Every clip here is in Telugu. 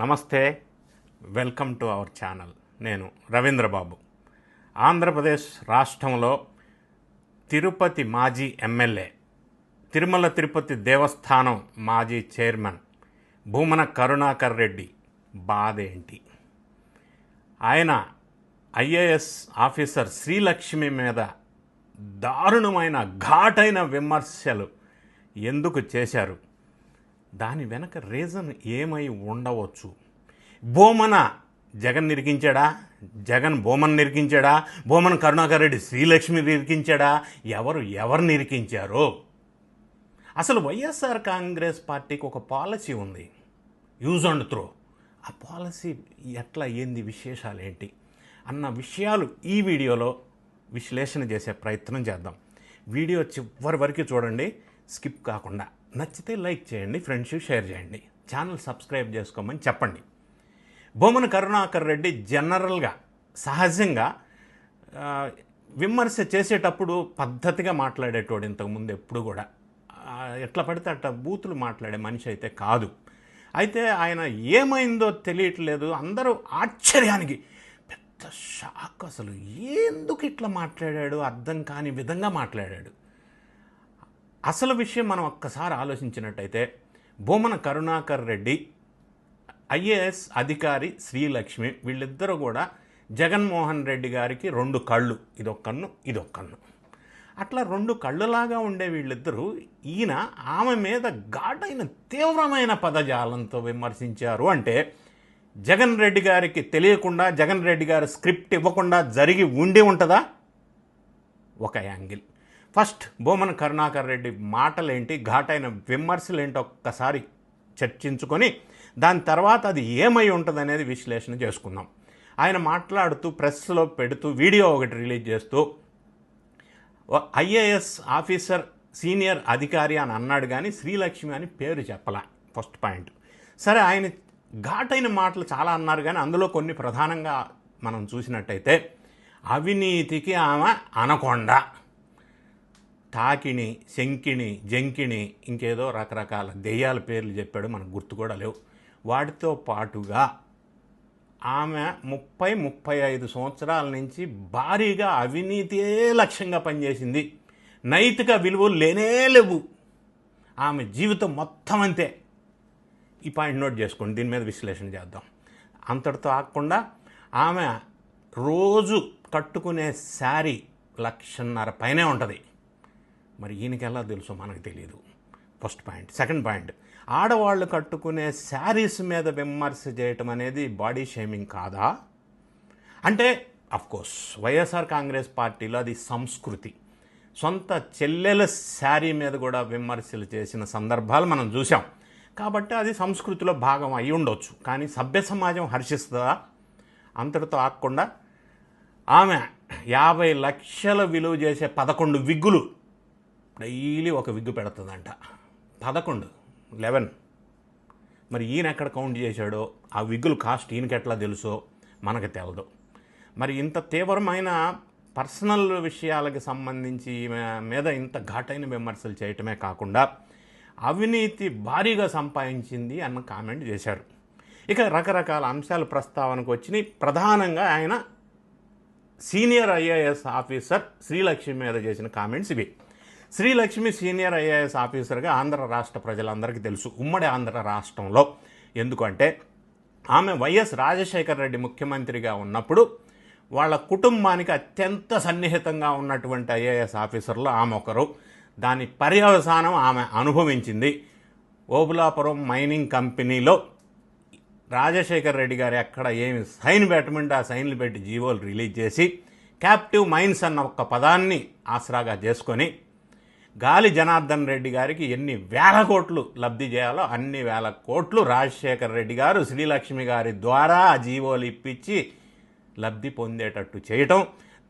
నమస్తే వెల్కమ్ టు అవర్ ఛానల్. నేను రవీంద్రబాబు. ఆంధ్రప్రదేశ్ రాష్ట్రంలో తిరుపతి మాజీ ఎమ్మెల్యే తిరుమల తిరుపతి దేవస్థానం మాజీ చైర్మన్ భూమన కరుణాకర్ రెడ్డి బాధ ఏంటి? ఆయన ఐఏఎస్ ఆఫీసర్ శ్రీలక్ష్మి మీద దారుణమైన ఘాటైన విమర్శలు ఎందుకు చేశారు? దాని వెనక రీజన్ ఏమై ఉండవచ్చు? బోమన జగన్ నిరికించాడా? జగన్ బోమన్ నిరికించాడా? బోమన్ కరుణాకర్ రెడ్డి శ్రీలక్ష్మి నిరికించాడా? ఎవరు ఎవరు నిరికించారో? అసలు వైఎస్ఆర్ కాంగ్రెస్ పార్టీకి ఒక పాలసీ ఉంది. Use and throw. ఆ పాలసీ ఎట్లా ఏంది విశేషాలు ఏంటి అన్న విషయాలు ఈ వీడియోలో విశ్లేషణ చేసే ప్రయత్నం చేద్దాం. వీడియో చివరి వరకు చూడండి. స్కిప్ కాకుండా. నచ్చితే లైక్ చేయండి ఫ్రెండ్స్ షేర్ చేయండి. ఛానల్ సబ్స్క్రైబ్ చేసుకోమని చెప్పండి. బొమ్మన కరుణాకర్ రెడ్డి జనరల్గా సహజంగా విమర్శ చేసేటప్పుడు పద్ధతిగా మాట్లాడేటోడు ఇంతకుముందు ఎప్పుడు కూడా. ఎట్లా పడితే అట్లా బూతులు మాట్లాడే మనిషి అయితే కాదు. అయితే ఆయన ఏమైందో తెలియట్లేదు. అందరూ ఆశ్చర్యానికి పెద్ద షాక్ అసలు. ఎందుకు ఇట్లా మాట్లాడాడు? అర్థం కాని విధంగా మాట్లాడాడు. అసలు విషయం మనం ఒక్కసారి ఆలోచించినట్టయితే భూమన కరుణాకర్ రెడ్డి ఐఏఎస్ అధికారి శ్రీలక్ష్మి వీళ్ళిద్దరూ కూడా జగన్మోహన్ రెడ్డి గారికి రెండు కళ్ళు ఇదొక్కన్ను ఇదొక్కన్ను. అట్లా రెండు కళ్ళులాగా ఉండే వీళ్ళిద్దరూ ఈయన ఆమె మీద ఘాటైన తీవ్రమైన పదజాలంతో విమర్శించారు అంటే జగన్ రెడ్డి గారికి తెలియకుండా జగన్ రెడ్డి గారు స్క్రిప్ట్ ఇవ్వకుండా జరిగి ఉండి ఉంటుందా? ఒక యాంగిల్. ఫస్ట్ బోమన్ కరుణాకర్ రెడ్డి మాటలేంటి ఘాటైన విమర్శలేంటి ఒక్కసారి చర్చించుకొని దాని తర్వాత అది ఏమై ఉంటుంది అనేది విశ్లేషణ చేసుకుందాం. ఆయన మాట్లాడుతూ ప్రెస్లో పెడుతూ వీడియో ఒకటి రిలీజ్ చేస్తూ ఐఏఎస్ ఆఫీసర్ సీనియర్ అధికారి అని అన్నాడు కానీ శ్రీలక్ష్మి అని పేరు చెప్పలా. First point. సరే ఆయన ఘాటైన మాటలు చాలా అన్నారు కానీ అందులో కొన్ని ప్రధానంగా మనం చూసినట్టయితే అవినీతికి ఆమె అనకొండ. తాకిణి శంకిణి జంకిణి ఇంకేదో రకరకాల దెయ్యాల పేర్లు చెప్పాడు. మనకు గుర్తు కూడా లేవు. వాటితో పాటుగా ఆమె ముప్పై ముప్పై ఐదు సంవత్సరాల నుంచి భారీగా అవినీతే లక్ష్యంగా పనిచేసింది. నైతిక విలువలు లేనే లేవు. ఆమె జీవితం మొత్తం అంతే. ఈ పాయింట్ నోట్ చేసుకోండి. దీని మీద విశ్లేషణ చేద్దాం. అంతటితో ఆగకుండా ఆమె రోజు కట్టుకునే శారీ లక్షన్నర పైనే ఉంటుంది. మరి ఈయనకి ఎలా తెలుసో మనకు తెలియదు ఫస్ట్ పాయింట్. Second point. ఆడవాళ్ళు కట్టుకునే శారీస్ మీద విమర్శ చేయటం అనేది బాడీ షేమింగ్ కాదా? అంటే కోర్స్ వైఎస్ఆర్ కాంగ్రెస్ పార్టీలో అది సంస్కృతి. సొంత చెల్లెల శారీ మీద కూడా విమర్శలు చేసిన సందర్భాలు మనం చూసాం కాబట్టి అది సంస్కృతిలో భాగం అయి ఉండొచ్చు. కానీ సభ్య సమాజం హర్షిస్తుందా? అంతటితో ఆకుండా ఆమె యాభై లక్షల విలువ చేసే పదకొండు విగ్గులు డైలీ ఒక విగ్గు పెడుతుందంట. పదకొండు లెవెన్. మరి ఈయన ఎక్కడ కౌంట్ చేశాడో ఆ విగ్గులు కాస్ట్ ఈయనకి ఎట్లా తెలుసో మనకు తెలదు. మరి ఇంత తీవ్రమైన పర్సనల్ విషయాలకు సంబంధించి మీద ఇంత ఘాటైన విమర్శలు చేయటమే కాకుండా అవినీతి భారీగా సంపాదించింది అన్న కామెంట్ చేశారు. ఇక రకరకాల అంశాలు ప్రస్తావనకు వచ్చినాయి. ప్రధానంగా ఆయన సీనియర్ ఐఏఎస్ ఆఫీసర్ శ్రీలక్ష్మి మీద చేసిన కామెంట్స్ ఇవి. శ్రీలక్ష్మి సీనియర్ ఐఏఎస్ ఆఫీసర్గా ఆంధ్ర రాష్ట్ర ప్రజలందరికీ తెలుసు. ఉమ్మడి ఆంధ్ర రాష్ట్రంలో. ఎందుకంటే ఆమె వైఎస్ రాజశేఖర రెడ్డి ముఖ్యమంత్రిగా ఉన్నప్పుడు వాళ్ళ కుటుంబానికి అత్యంత సన్నిహితంగా ఉన్నటువంటి ఐఏఎస్ ఆఫీసర్లు ఆమె ఒకరు. దాని పర్యవసానం ఆమె అనుభవించింది. ఓబులాపురం మైనింగ్ కంపెనీలో రాజశేఖర్ రెడ్డి గారు ఎక్కడ ఏమి సైన్ పెట్టమంటే ఆ సైన్లు పెట్టి జీవోలు రిలీజ్ చేసి క్యాప్టివ్ మైన్స్ అన్న ఒక పదాన్ని ఆసరాగా చేసుకొని గాలి జనార్దన్ రెడ్డి గారికి ఎన్ని వేల కోట్లు లబ్ధి చేయాలో అన్ని వేల కోట్లు రాజశేఖర్ రెడ్డి గారు శ్రీలక్ష్మి గారి ద్వారా ఆ జీవోలు ఇప్పించి లబ్ధి పొందేటట్టు చేయటం.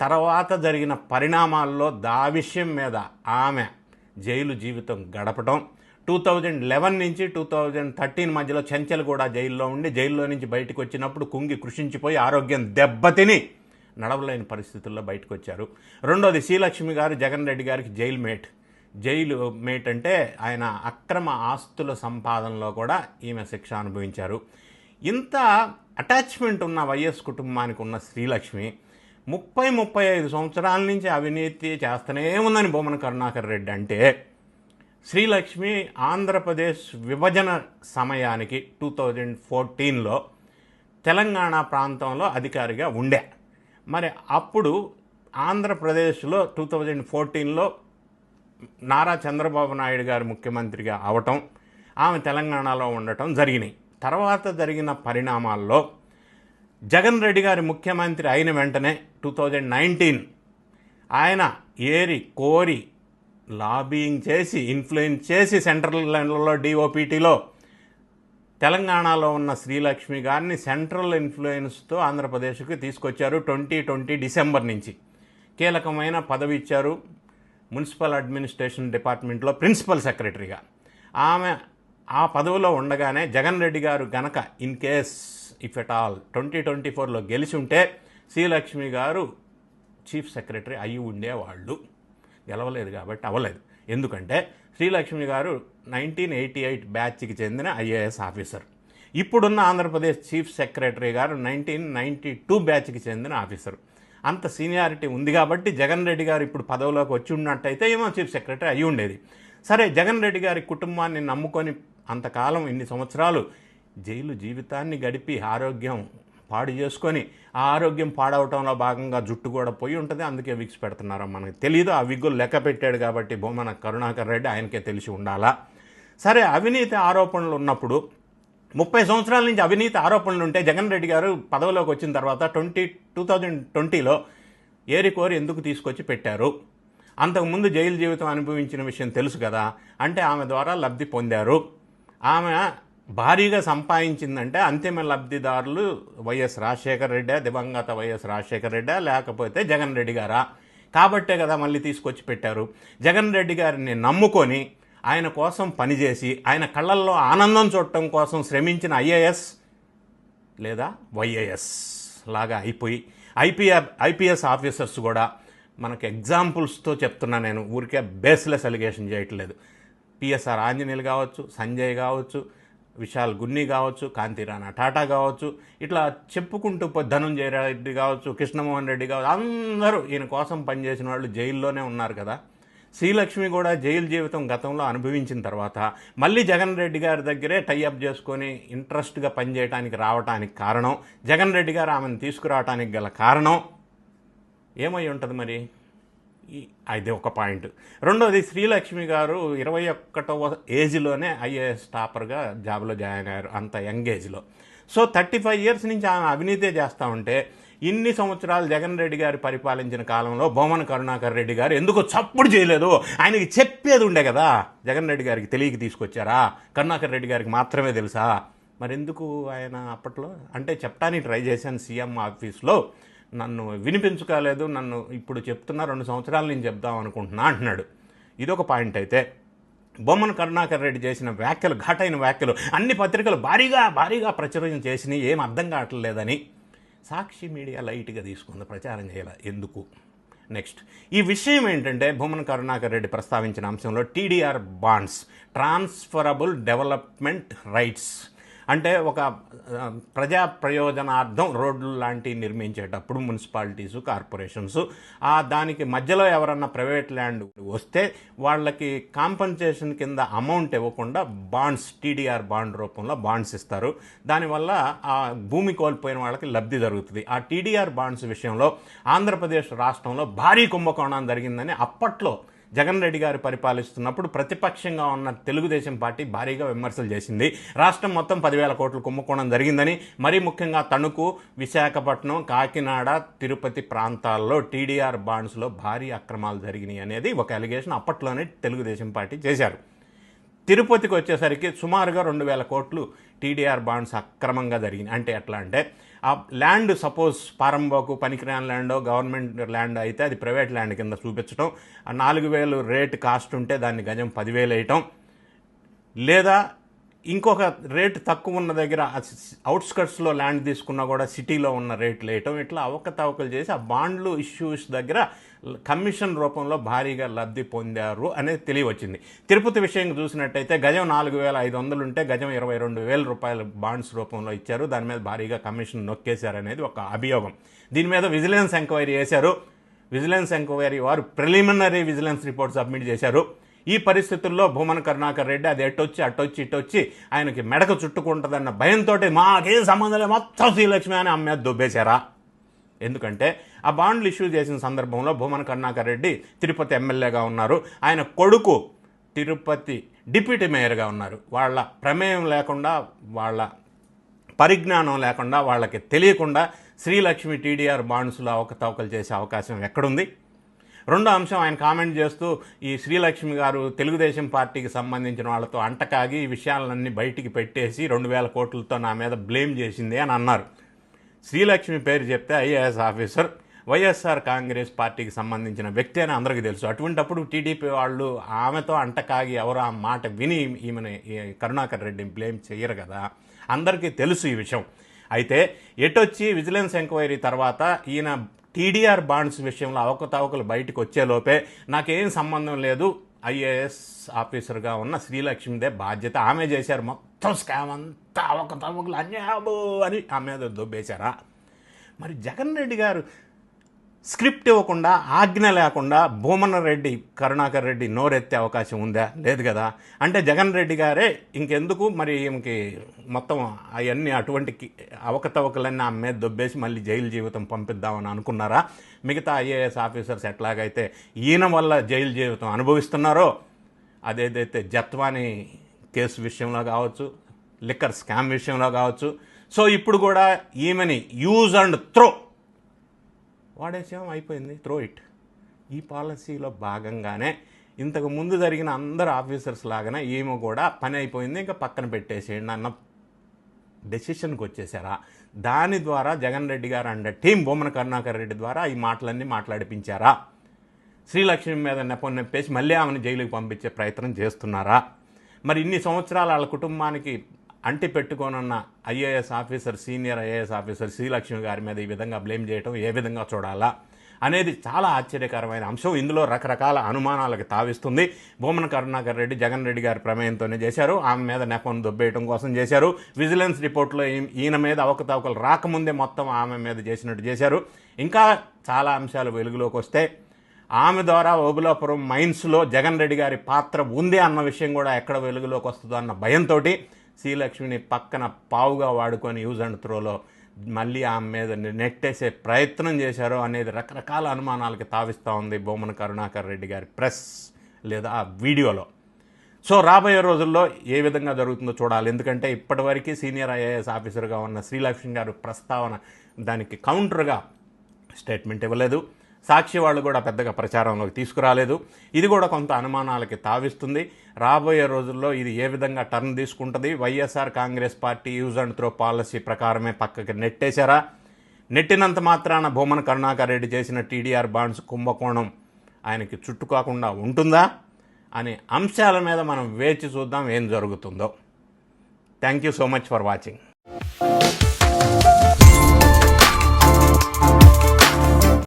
తర్వాత జరిగిన పరిణామాల్లో దా విషయం మీద ఆమె జైలు జీవితం గడపటం. టూ థౌజండ్ లెవెన్ నుంచి టూ థౌజండ్ థర్టీన్ మధ్యలో చెంచల్ కూడా జైల్లో ఉండి జైల్లో నుంచి బయటకు వచ్చినప్పుడు కుంగి కృషించిపోయి ఆరోగ్యం దెబ్బతిని నడవలేని పరిస్థితుల్లో బయటకు వచ్చారు రెండోది శ్రీలక్ష్మి గారు జగన్ రెడ్డి గారికి జైలు మేట్. జైలు మేట్ అంటే ఆయన అక్రమ ఆస్తుల సంపాదనలో కూడా ఈమె శిక్ష అనుభవించారు. ఇంత అటాచ్మెంట్ ఉన్న వైఎస్ కుటుంబానికి ఉన్న శ్రీలక్ష్మి ముప్పై ముప్పై ఐదు సంవత్సరాల నుంచి అవినీతి చేస్తూనే ఉందని బొమ్మన కరుణాకర్ రెడ్డి అంటే శ్రీలక్ష్మి ఆంధ్రప్రదేశ్ విభజన సమయానికి టూ థౌజండ్ ఫోర్టీన్లో తెలంగాణ ప్రాంతంలో అధికారిగా ఉండే. మరి అప్పుడు ఆంధ్రప్రదేశ్లో టూ థౌజండ్ ఫోర్టీన్లో నారా చంద్రబాబు నాయుడు గారు ముఖ్యమంత్రిగా అవటం ఆమె తెలంగాణలో ఉండటం జరిగినాయి. తర్వాత జరిగిన పరిణామాల్లో జగన్ రెడ్డి గారి ముఖ్యమంత్రి అయిన వెంటనే టూ థౌజండ్ నైన్టీన్ ఆయన ఏరి కోరి లాబింగ్ చేసి ఇన్ఫ్లుయెన్స్ చేసి సెంట్రల్ లైన్లలో డిఓపిటీలో తెలంగాణలో ఉన్న శ్రీలక్ష్మి గారిని సెంట్రల్ ఇన్ఫ్లుయెన్స్తో ఆంధ్రప్రదేశ్కి తీసుకొచ్చారు ట్వంటీ ట్వంటీ డిసెంబర్ నుంచి. కీలకమైన పదవి ఇచ్చారు. మున్సిపల్ అడ్మినిస్ట్రేషన్ డిపార్ట్మెంట్లో ప్రిన్సిపల్ సెక్రటరీగా. ఆమె ఆ పదవిలో ఉండగానే జగన్ రెడ్డి గారు గనక in case if at all twenty twenty ఫోర్లో గెలిచి ఉంటే శ్రీలక్ష్మి గారు చీఫ్ సెక్రటరీ అయి ఉండేవాళ్ళు. గెలవలేదు కాబట్టి అవ్వలేదు. ఎందుకంటే శ్రీలక్ష్మి గారు నైన్టీన్ ఎయిటీ ఎయిట్ బ్యాచ్కి చెందిన ఐఏఎస్ ఆఫీసర్. ఇప్పుడున్న Andhra Pradesh chief secretary garu nineteen ninety two బ్యాచ్కి చెందిన ఆఫీసర్. అంత సీనియారిటీ ఉంది కాబట్టి జగన్ రెడ్డి గారు ఇప్పుడు పదవిలోకి వచ్చి ఉన్నట్టయితే ఏమో చీఫ్ సెక్రటరీ అయి ఉండేది. సరే జగన్ రెడ్డి గారి కుటుంబాన్ని నమ్ముకొని అంతకాలం ఇన్ని సంవత్సరాలు జైలు జీవితాన్ని గడిపి ఆరోగ్యం పాడు చేసుకొని ఆ ఆరోగ్యం పాడవటంలో భాగంగా జుట్టు కూడా పోయి ఉంటుంది అందుకే విక్స్ పెడుతున్నారో మనకు తెలియదు ఆ విగ్గులు లెక్క పెట్టాడు కాబట్టి బొమ్మన కరుణాకర్ రెడ్డి ఆయనకే తెలిసి ఉండాలా? సరే అవినీతి ఆరోపణలు ఉన్నప్పుడు ముప్పై సంవత్సరాల నుంచి అవినీతి ఆరోపణలు ఉంటే జగన్ రెడ్డి గారు పదవిలోకి వచ్చిన తర్వాత ట్వంటీ టూ థౌజండ్ ట్వంటీలో ఏరికోరి ఎందుకు తీసుకొచ్చి పెట్టారు? అంతకుముందు జైలు జీవితం అనుభవించిన విషయం తెలుసు కదా. అంటే ఆమె ద్వారా లబ్ధి పొందారు. ఆమె భారీగా సంపాదించిందంటే అంతిమ లబ్ధిదారులు వైఎస్ రాజశేఖర రెడ్డి దివంగత వైఎస్ రాజశేఖర రెడ్డి లేకపోతే జగన్ రెడ్డి గారా? కాబట్టే కదా మళ్ళీ తీసుకొచ్చి పెట్టారు. జగన్ రెడ్డి గారిని నమ్ముకొని ఆయన కోసం పనిచేసి ఆయన కళ్ళల్లో ఆనందం చూడటం కోసం శ్రమించిన ఐఏఎస్ లేదా వైఏఎస్ లాగా అయిపోయి ఐపీఆర్ ఐపీఎస్ ఆఫీసర్స్ కూడా మనకు ఎగ్జాంపుల్స్తో చెప్తున్నా నేను ఊరికే బేస్లెస్ అలిగేషన్ చేయట్లేదు. పిఎస్ఆర్ ఆంజనేయులు కావచ్చు సంజయ్ కావచ్చు విశాల్ గున్ని కావచ్చు కాంతిరాణా టాటా కావచ్చు ఇట్లా చెప్పుకుంటూ ధనుంజయ రెడ్డి కావచ్చు కృష్ణమోహన్ రెడ్డి కావచ్చు అందరూ ఈయన కోసం పనిచేసిన వాళ్ళు జైల్లోనే ఉన్నారు కదా. శ్రీలక్ష్మి కూడా జైలు జీవితం గతంలో అనుభవించిన తర్వాత మళ్ళీ జగన్ రెడ్డి గారి దగ్గరే టైఅప్ చేసుకొని ఇంట్రెస్ట్గా పనిచేయడానికి రావడానికి కారణం జగన్ రెడ్డి గారు ఆమెను తీసుకురావడానికి గల కారణం ఏమై ఉంటుంది మరి? ఈ- అది ఒక పాయింట్. రెండోది శ్రీలక్ష్మి గారు ఇరవై ఒక్కటవ ఏజ్లోనే ఐఏఎస్ టాపర్గా జాబ్లో జాయిన్ అయ్యారు అంత యంగ్ ఏజ్లో. సో థర్టీ ఫైవ్ ఇయర్స్ నుంచి ఆమె అవినీతే చేస్తూ ఉంటే ఇన్ని సంవత్సరాలు జగన్ రెడ్డి గారు పరిపాలించిన కాలంలో బొమ్మన కరుణాకర్ రెడ్డి గారు ఎందుకు చప్పుడు చేయలేదు? ఆయనకి చెప్పేది ఉండే కదా. జగన్ రెడ్డి గారికి తెలియక తీసుకొచ్చారా? కరుణాకర్ రెడ్డి గారికి మాత్రమే తెలుసా? మరెందుకు ఆయన అప్పట్లో? అంటే చెప్పడానికి ట్రై చేశాను సీఎం ఆఫీస్లో. నన్ను వినిపించుకోలేదు నన్ను ఇప్పుడు చెప్తున్నా రెండు సంవత్సరాలు నేను చెప్దాం అనుకుంటున్నా అంటున్నాడు. ఇదొక పాయింట్ అయితే. బొమ్మన కరుణాకర్ రెడ్డి చేసిన వ్యాఖ్యలు ఘాటైన వ్యాఖ్యలు అన్ని పత్రికలు భారీగా భారీగా ప్రచురం చేసినాయి ఏం అర్థం కావట్లేదని సాక్షి మీడియా లైట్గా తీసుకుంది ప్రచారం చేయాలి. ఎందుకు? నెక్స్ట్. ఈ విషయం ఏంటంటే భూమన్ కరుణాకర్ రెడ్డి ప్రస్తావించిన అంశంలో TDR bonds transferable development rights. అంటే ఒక ప్రజా ప్రయోజనార్థం రోడ్లు లాంటివి నిర్మించేటప్పుడు మున్సిపాలిటీసు కార్పొరేషన్స్ ఆ దానికి మధ్యలో ఎవరన్నా ప్రైవేట్ ల్యాండ్ వస్తే వాళ్ళకి కాంపన్సేషన్ కింద అమౌంట్ ఇవ్వకుండా బాండ్స్ టీడీఆర్ బాండ్ రూపంలో బాండ్స్ ఇస్తారు. దానివల్ల ఆ భూమి కోల్పోయిన వాళ్ళకి లబ్ధి జరుగుతుంది. ఆ టీడీఆర్ బాండ్స్ విషయంలో ఆంధ్రప్రదేశ్ రాష్ట్రంలో భారీ కుంభకోణం జరిగిందని అప్పట్లో జగన్ రెడ్డి గారు పరిపాలిస్తున్నప్పుడు ప్రతిపక్షంగా ఉన్న తెలుగుదేశం పార్టీ భారీగా విమర్శలు చేసింది. రాష్ట్రం మొత్తం పదివేల కోట్లు కుంభకోణం జరిగిందని మరీ ముఖ్యంగా తణుకు విశాఖపట్నం కాకినాడ తిరుపతి ప్రాంతాల్లో టీడీఆర్ బాండ్స్లో భారీ అక్రమాలు జరిగినాయి అనేది ఒక అలిగేషన్ అప్పట్లోనే తెలుగుదేశం పార్టీ చేశారు. తిరుపతికి వచ్చేసరికి సుమారుగా రెండు వేల కోట్లు టీడీఆర్ బాండ్స్ అక్రమంగా జరిగినాయి. అంటే ఎట్లా అంటే ఆ ల్యాండ్ సపోజ్ పారంబాకు పనికిరాని ల్యాండో గవర్నమెంట్ ల్యాండ్ అయితే అది ప్రైవేట్ ల్యాండ్ కింద చూపించడం ఆ నాలుగు వేలు రేట్ కాస్ట్ ఉంటే దాన్ని గజం పదివేలు వేయటం. లేదా ఇంకొక రేట్ తక్కువ ఉన్న దగ్గర అవుట్స్కట్స్లో ల్యాండ్ తీసుకున్నా కూడా సిటీలో ఉన్న రేట్లు వేయటం ఇట్లా అవకతవకలు చేసి ఆ బాండ్లు ఇష్యూస్ దగ్గర కమిషన్ రూపంలో భారీగా లబ్ధి పొందారు అనేది తెలియవచ్చింది. తిరుపతి విషయం చూసినట్టయితే గజం నాలుగు వేల ఐదు వందలు ఉంటే గజం ఇరవై రెండు వేల రూపాయల బాండ్స్ రూపంలో ఇచ్చారు. దాని మీద భారీగా కమిషన్ నొక్కేశారనేది ఒక అభియోగం. దీని మీద విజిలెన్స్ ఎంక్వైరీ చేశారు. విజిలెన్స్ ఎంక్వైరీ వారు ప్రిలిమినరీ విజిలెన్స్ రిపోర్ట్ సబ్మిట్ చేశారు. ఈ పరిస్థితుల్లో భూమన కరుణాకర్ రెడ్డి అది ఎట్టొచ్చి అట్టొచ్చి ఇటొచ్చి ఆయనకి మెడకు చుట్టుకుంటుందన్న భయంతో మాకేం సంబంధం లేదు మొత్తం శ్రీలక్ష్మి అని అమ్మే దుబ్బేశారా? ఎందుకంటే ఆ బాండ్లు ఇష్యూ చేసిన సందర్భంలో భూమన కరుణాకర్ రెడ్డి తిరుపతి ఎమ్మెల్యేగా ఉన్నారు. ఆయన కొడుకు తిరుపతి డిప్యూటీ మేయర్గా ఉన్నారు. వాళ్ళ ప్రమేయం లేకుండా వాళ్ళ పరిజ్ఞానం లేకుండా వాళ్ళకి తెలియకుండా శ్రీలక్ష్మి టీడీఆర్ బాండ్స్లో అవకతవకలు చేసే అవకాశం ఎక్కడుంది? రెండో అంశం ఆయన కామెంట్ చేస్తూ ఈ శ్రీలక్ష్మి గారు తెలుగుదేశం పార్టీకి సంబంధించిన వాళ్ళతో అంటకాగి ఈ విషయాలన్నీ బయటికి పెట్టేసి రెండు వేల కోట్లతో నా మీద బ్లేమ్ చేసింది అని అన్నారు. శ్రీలక్ష్మి పేరు చెప్తే ఐఏఎస్ ఆఫీసర్ వైఎస్ఆర్ కాంగ్రెస్ పార్టీకి సంబంధించిన వ్యక్తి అని అందరికీ తెలుసు. అటువంటప్పుడు టీడీపీ వాళ్ళు ఆమెతో అంటకాగి ఎవరు ఆ మాట విని ఈమెను కరుణాకర్ రెడ్డిని బ్లేమ్ చేయరు కదా. అందరికీ తెలుసు ఈ విషయం. అయితే ఎటొచ్చి విజిలెన్స్ ఎంక్వైరీ తర్వాత ఈయన టీడీఆర్ బాండ్స్ విషయంలో అవకతవకలు బయటకు వచ్చేలోపే నాకేం సంబంధం లేదు. ఐఏఎస్ ఆఫీసర్గా ఉన్న శ్రీలక్ష్మిదే బాధ్యత. ఆమె చేశారు మొత్తం స్కామ్ అంతా అవకతవకలు అన్యాబు అని ఆమె దొబ్బేశారా? మరి జగన్ రెడ్డి గారు స్క్రిప్ట్ ఇవ్వకుండా ఆజ్ఞ లేకుండా భూమన రెడ్డి కరుణాకర్ రెడ్డి నోరెత్తే అవకాశం ఉందా? లేదు కదా. అంటే జగన్ రెడ్డి గారే ఇంకెందుకు మరి ఈమెకి మొత్తం అవన్నీ అటువంటి అవకతవకలన్నీ ఆమె మీద దొబ్బేసి మళ్ళీ జైలు జీవితం పంపిద్దామని అనుకున్నారా? మిగతా ఐఏఎస్ ఆఫీసర్స్ ఎట్లాగైతే ఈయన వల్ల జైలు జీవితం అనుభవిస్తున్నారో అదేదైతే జత్వాని కేసు విషయంలో కావచ్చు లిక్కర్ స్కామ్ విషయంలో కావచ్చు సో ఇప్పుడు కూడా ఈమెని యూజ్ అండ్ త్రో వాడేసాం అయిపోయింది. త్రో ఇట్ ఈ పాలసీలో భాగంగానే ఇంతకు ముందు జరిగిన అందరు ఆఫీసర్స్ లాగానే ఏమో కూడా పని అయిపోయింది. ఇంకా పక్కన పెట్టేసేయండి అన్న డెసిషన్కి వచ్చేసారా. దాని ద్వారా జగన్ రెడ్డి గారు అండ్ టీం బొమ్మన కరుణాకర్ రెడ్డి ద్వారా ఈ మాటలన్నీ మాట్లాడిపించారా. శ్రీలక్ష్మి మీద నెపం నెప్పేసి మళ్ళీ ఆమెను జైలుకి పంపించే ప్రయత్నం చేస్తున్నారా. మరి ఇన్ని సంవత్సరాలు వాళ్ళ కుటుంబానికి అంటి పెట్టుకోనున్న IAS officer senior IAS officer Srilakshmi గారి మీద ఈ విధంగా బ్లేమ్ చేయటం ఏ విధంగా చూడాలా అనేది చాలా ఆశ్చర్యకరమైన అంశం. ఇందులో రకరకాల అనుమానాలకు తావిస్తుంది. భూమన కరుణాకర్ రెడ్డి జగన్ రెడ్డి గారి ప్రమేయంతోనే చేశారు. ఆమె మీద నెపం దొబ్బేయటం కోసం చేశారు. విజిలెన్స్ రిపోర్ట్లో ఈయన మీద అవకతవకలు రాకముందే మొత్తం ఆమె మీద చేసినట్టు చేశారు. ఇంకా చాలా అంశాలు వెలుగులోకి వస్తే ఆమె ద్వారా ఓబులాపురం మైన్స్లో జగన్ రెడ్డి గారి పాత్ర ఉంది అన్న విషయం కూడా ఎక్కడ వెలుగులోకి వస్తుందో అన్న భయంతో శ్రీలక్ష్మిని పక్కన పావుగా వాడుకొని యూజ్ అండ్ త్రోలో మళ్ళీ ఆమె మీద నెట్టేసే ప్రయత్నం చేశారో అనేది రకరకాల అనుమానాలకి తావిస్తూ ఉంది బొమ్మన కరుణాకర్ రెడ్డి గారి ప్రెస్ లేదా ఆ వీడియోలో. సో రాబోయే రోజుల్లో ఏ విధంగా జరుగుతుందో చూడాలి. ఎందుకంటే ఇప్పటివరకు సీనియర్ ఐఏఎస్ ఆఫీసర్గా ఉన్న శ్రీలక్ష్మి గారు ప్రస్తావన దానికి కౌంటర్గా స్టేట్మెంట్ ఇవ్వలేదు. సాక్షి వాళ్ళు కూడా పెద్దగా ప్రచారంలోకి తీసుకురాలేదు. ఇది కూడా కొంత అనుమానాలకి తావిస్తుంది. రాబోయే రోజుల్లో ఇది ఏ విధంగా టర్న్ తీసుకుంటుంది? YSR Congress party use and throw policy ప్రకారమే పక్కకి నెట్టేశారా? నెట్టినంత మాత్రాన భూమన కరుణాకర్ రెడ్డి చేసిన టీడీఆర్ బాండ్స్ కుంభకోణం ఆయనకి చుట్టుకోకుండా ఉంటుందా? అనే అంశాల మీద మనం వేచి చూద్దాం ఏం జరుగుతుందో. Thank you so much for watching